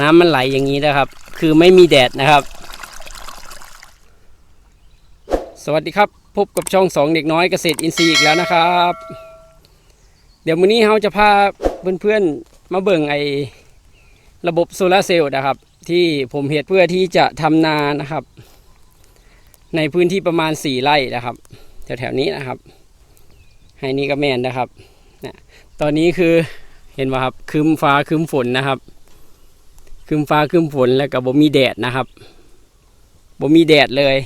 น้ำมันไหลอย่างนี้นะครับ คือไม่มีแดดนะครับ สวัสดีครับพบกับช่องสองเด็กน้อยเกษตรอินทรีย์อีกแล้วนะครับ เดี๋ยวมื้อนี้เราจะพาเพื่อนๆมาเบิ่งไอ้ระบบโซลาร์เซลล์นะครับ ที่ผมเห็ดเพื่อที่จะทำนานะครับ ในพื้นที่ประมาณ 4 ไร่นะครับแถวๆนี้นะครับ ให้นี่ก็แมนนะครับตอนนี้คือเห็นว่าครับคืมฟ้าคืมฝนนะครับ คืมฟ้าคืมฝนแล้วก็บ่มีแดดนะครับบ่มีแดดเลย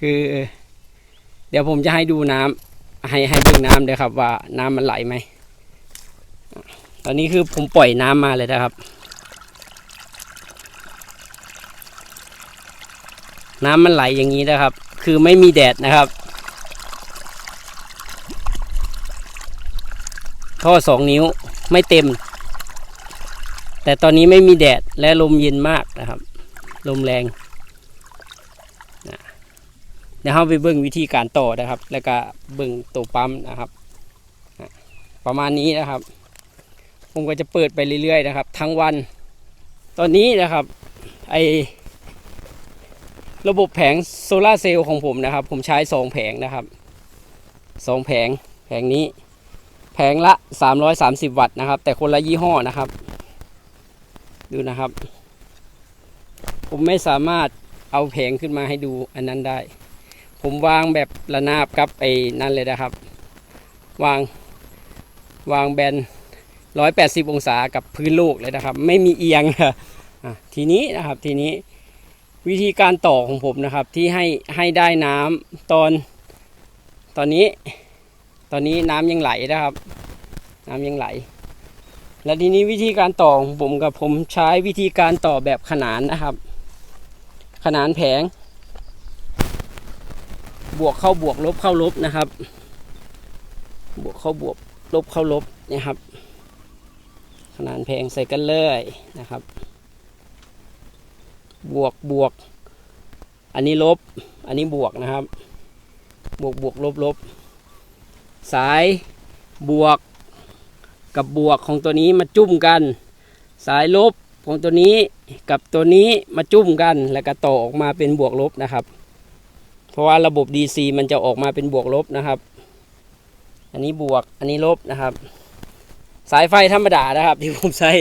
คือ เดี๋ยวผมจะให้ดูน้ำให้ให้เบิ่งน้ำเดี๋ยวครับ ว่าน้ำมันไหลไหมตอนนี้คือผมปล่อยน้ำมาเลยนะครับ น้ำมันไหลอย่างนี้นะครับ คือไม่มีแดดนะครับท่อสองนิ้วไม่เต็ม แต่ตอนนี้ไม่มีแดดและลมเย็นมากนะครับ ลมแรงนะเดี๋ยวเราไปเบิ่งวิธีการต่อนะครับ แล้วก็เบิ่งตัวปั๊มนะครับนะประมาณนี้นะครับ ผมก็จะเปิดไปเรื่อยๆนะครับ ทั้งวัน ตอนนี้นะครับไอระบบแผงโซลาร์เซลล์ของผมนะครับ ผมใช้สองแผงนะครับสองแผงแผงนี้ แผงละ 330 วัตต์นะครับ แต่คนละยี่ห้อนะครับ ดูนะครับ ผมไม่สามารถเอาแผงขึ้นมาให้ดูอันนั้นได้ ผมวางแบบระนาบกับไอ้นั่นเลยนะครับ วางวางแบน180 องศากับพื้นโลกเลยนะครับ ไม่มีเอียงอะทีนี้นะครับทีนี้วิธีการต่อของผมนะครับที่ให้ให้ได้น้ำตอนตอนนี้ ตอนนี้น้ำยังไหลนะครับ น้ำยังไหล และทีนี้วิธีการต่อของผมกับผมใช้วิธีการต่อแบบขนานนะครับ ขนานแผง บวกเข้าบวกลบเข้าลบนะครับ บวกเข้าบวกลบเข้าลบนะครับ ขนานแผงใส่กันเลยนะครับ บวกบวก อันนี้ลบ อันนี้บวกนะครับ บวกบวกลบลบสายบวก กับบวกของตัวนี้มาจุ่มกัน สายลบของตัวนี้กับตัวนี้มาจุ่มกัน แล้วก็ต่อออกมาเป็นบวกลบนะครับ เพราะว่าระบบ DC มันจะออกมาเป็นบวกลบนะครับ อันนี้บวกอันนี้ลบนะครับ สายไฟธรรมดานะครับ ที่ผมใช้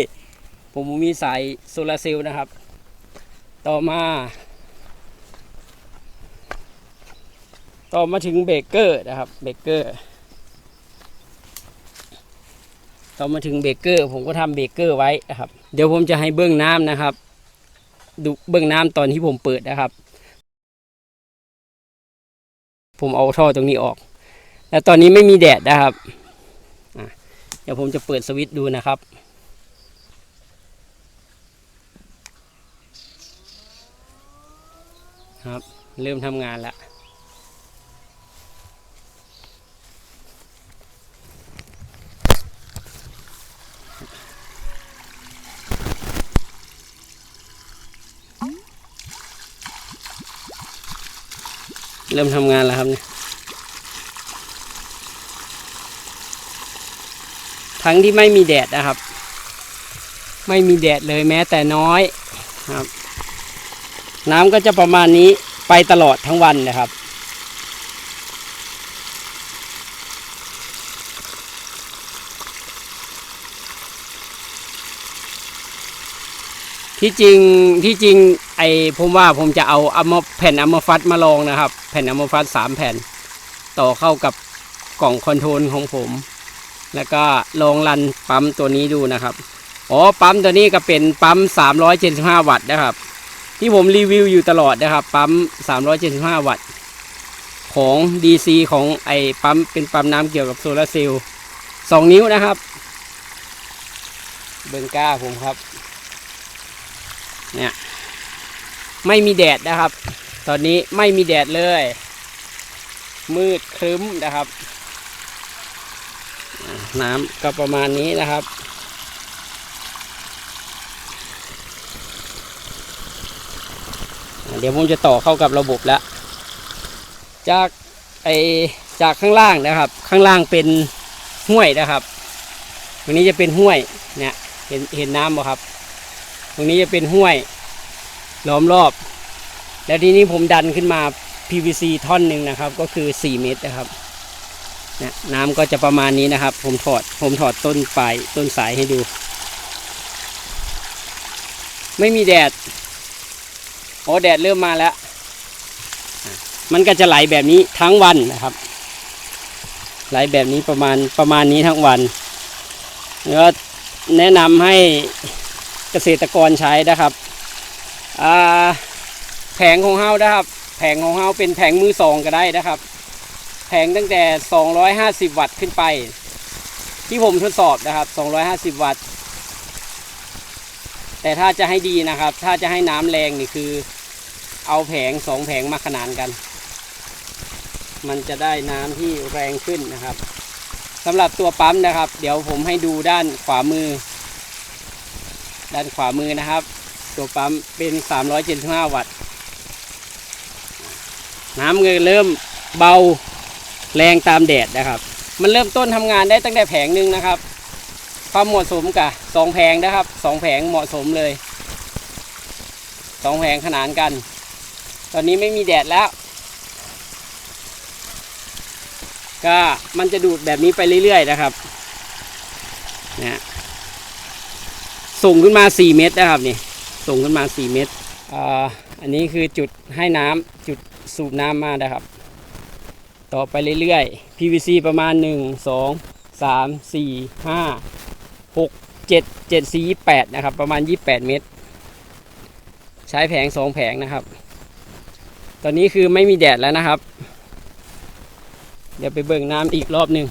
ผมมีสายโซลาร์เซลล์นะครับ ต่อมาต่อมาถึงเบรกเกอร์นะครับเบรกเกอร์ ต่อมาถึงเบเกอร์ ผมก็ทำเบเกอร์ไว้นะครับ เดี๋ยวผมจะให้เบื้องน้ำนะครับ ดูเบื้องน้ำตอนที่ผมเปิดนะครับ ผมเอาท่อตรงนี้ออก แล้วตอนนี้ไม่มีแดดนะครับเดี๋ยวผมจะเปิดสวิตช์ดูนะครับครับ เริ่มทำงานแล้ว เริ่มทำงานแล้วครับเนี่ยทั้งที่ไม่มีแดดนะครับ ไม่มีแดดเลยแม้แต่น้อยครับ น้ำก็จะประมาณนี้ไปตลอดทั้งวันนะครับที่จริงที่จริง ไอผมว่าผมจะเอาอมแผ่นอัมฟัตมาลองนะครับ แผ่นอัมฟัตสามแผ่น ต่อเข้ากับกล่องคอนโทรลของผม แล้วก็ลองรันปั๊มตัวนี้ดูนะครับอ๋อปั๊มตัวนี้ก็เป็นปั๊ม 375 วัตต์นะครับ ที่ผมรีวิวอยู่ตลอดนะครับ ปั๊ม 375 วัตต์ของ DC ของไอปั๊มเป็นปั๊มน้ำเกี่ยวกับโซลาร์เซลล์2นิ้วนะครับ เบิงก้าผมครับเนี่ย ไม่มีแดดนะครับ ตอนนี้ไม่มีแดดเลย มืดครึ้มนะครับ น้ำก็ประมาณนี้นะครับเดี๋ยวผมจะต่อเข้ากับระบบแล้ว จากไอจากข้างล่างนะครับ ข้างล่างเป็นห้วยนะครับวันนี้จะเป็นห้วยเนี่ยเห็นเห็นน้ำบ่ครับ ตรงนี้จะเป็นห้วย ล้อมรอบ แล้วทีนี้ผมดันขึ้นมา PVC ท่อนหนึ่งนะครับ ก็คือ 4 เมตรนะครับนี่ยน้ำก็จะประมาณนี้นะครับ ผมถอดผมถอดต้นปลายต้นสายให้ดู ไม่มีแดดโอ้แดดเริ่มมาแล้ว มันก็จะไหลแบบนี้ทั้งวันนะครับ ไหลแบบนี้ประมาณประมาณนี้ทั้งวันแล้วแนะนำให้เกษตรกรใช้นะครับ แผงของเฮานะครับ แผงของเฮาเป็นแผงมือสองก็ได้นะครับ แผงตั้งแต่ 250 วัตต์ขึ้นไป ที่ผมทดสอบนะครับ 250 วัตต์ แต่ถ้าจะให้ดีนะครับ ถ้าจะให้น้ำแรงนี่คือ เอาแผงสองแผงมาขนานกัน มันจะได้น้ำที่แรงขึ้นนะครับสำหรับตัวปั๊มนะครับ เดี๋ยวผมให้ดูด้านขวามือ ด้านขวามือนะครับ ตัวปั๊มเป็น 375 วัตต์ น้ำเงินเริ่มเบาแรงตามแดดนะครับ มันเริ่มต้นทำงานได้ตั้งแต่แผงหนึ่งนะครับ ความเหมาะสมกับสองแผงนะครับสองแผงเหมาะสมเลยสองแผงขนานกัน ตอนนี้ไม่มีแดดแล้ว ก็มันจะดูดแบบนี้ไปเรื่อยๆนะครับเนี่ยส่งขึ้นมา 4 เมตรนะครับนี่ ส่งขึ้นมา 4 เมตรอันนี้คือจุดให้น้ำจุดสูบน้ำมานะครับ ต่อไปเรื่อยๆ PVC ประมาณ 1 2 3 4 5 6 7 7 4 28 นะครับ ประมาณ 28 เมตร ใช้แผง 2 แผงนะครับ ตอนนี้คือไม่มีแดดแล้วนะครับ เดี๋ยวไปเบิ่งน้ำอีกรอบหนึ่ง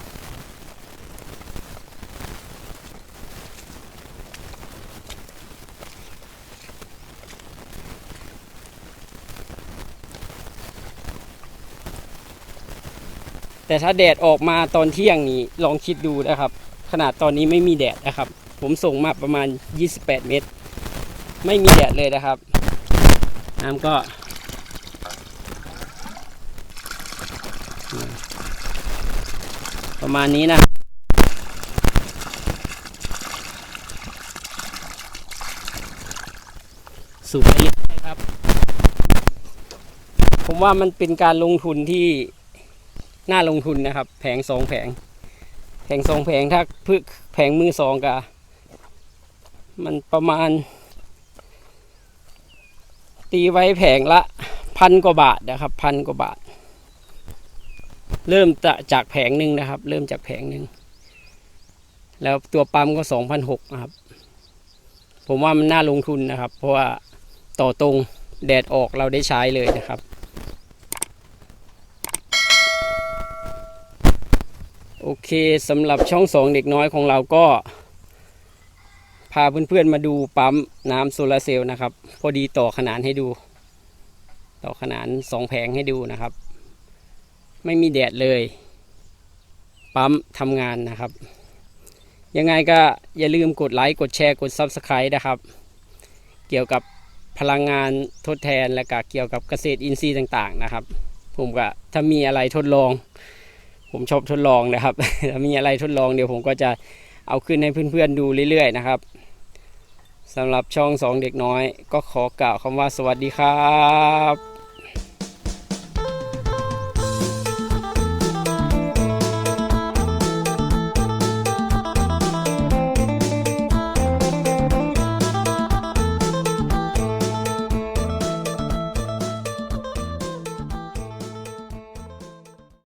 แต่ถ้าแดดออกมาตอนเที่ยงนี้ลองคิดดูนะครับ ขนาดตอนนี้ไม่มีแดดนะครับ ผมส่งมาประมาณ 28 เมตร ไม่มีแดดเลยนะครับ น้ำก็ประมาณนี้นะสูบไปเรื่อยครับ ผมว่ามันเป็นการลงทุนที่ น่าลงทุนนะครับ แผงสองแผง แผงสองแผงถ้าพึกแผงมือสองกะมันประมาณ ตีไว้แผงละพันกว่าบาทนะครับพันกว่าบาท เริ่มจะจากแผงหนึ่งนะครับ เริ่มจากแผงหนึ่งแล้วตัวปั๊มก็สองพันหกนะครับ ผมว่ามันน่าลงทุนนะครับ เพราะว่าต่อตรงแดดออกเราได้ใช้เลยนะครับ โอเคสำหรับช่องสองเด็กน้อยของเราก็ พาเพื่อนๆมาดูปั๊มน้ำโซลาร์เซลล์นะครับ พอดีต่อขนานให้ดู ต่อขนานสองแผงให้ดูนะครับ ไม่มีแดดเลย ปั๊มทำงานนะครับ ยังไงก็อย่าลืมกดไลค์กดแชร์กด Subscribe นะครับ เกี่ยวกับพลังงานทดแทนและก็เกี่ยวกับเกษตรอินทรีย์ต่างๆนะครับ ผมก็ถ้ามีอะไรทดลอง ผมชอบทดลองนะครับ ถ้ามีอะไรทดลองเดี๋ยวผมก็จะเอาขึ้นให้เพื่อนๆดูเรื่อยๆนะครับสำหรับช่องสองเด็กน้อย ก็ขอกล่าวคำว่าสวัสดีครับ